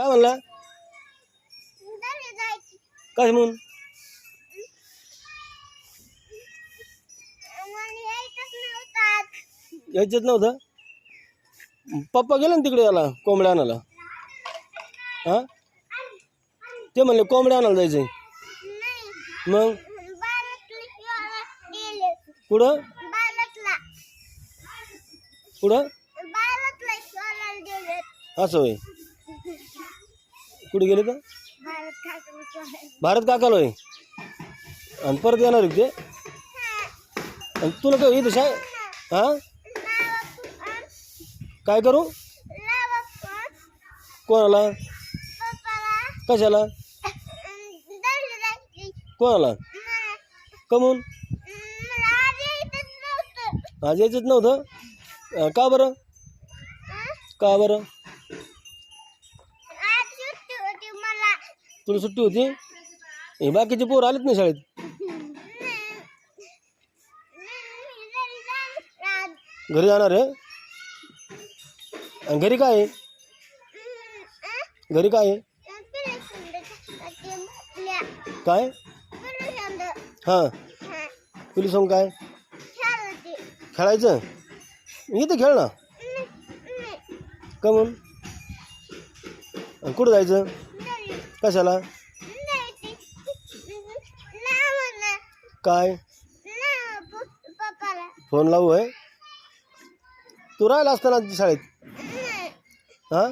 काय म्हणला? काय म्हणून? आम्हाला यायचंच नव्हतं? पप्पा गेले ना तिकडे याला कोंबड्या आणायला. हा? ते म्हणले कोंबड्या आणायला जायचंय. मग? कुठं? कुठं? असं होय. कुठे गेले का भारत काकाला होय. आणि परत येणार आहे ते? आणि तुला काय इथं शाळे हां? काय करू? कोणाला? कशाला? कोणाला? कमून? आज यायचंच नव्हतं. का बरं? का बरं आज सुट्टी होती मला तुला सुट्टी होती? हे बाकीचे पोर आलेत नाही शाळेत? घरी जाणार आहे? आणि घरी काय आहे? घरी काय आहे? काय? हा. हां सांग काय? खेळायचं? इथं खेळ ना. का म्हणून कुठं जायचं? कशाला? काय? फोन लावू आहे तू राहिला असताना शाळेत. हां?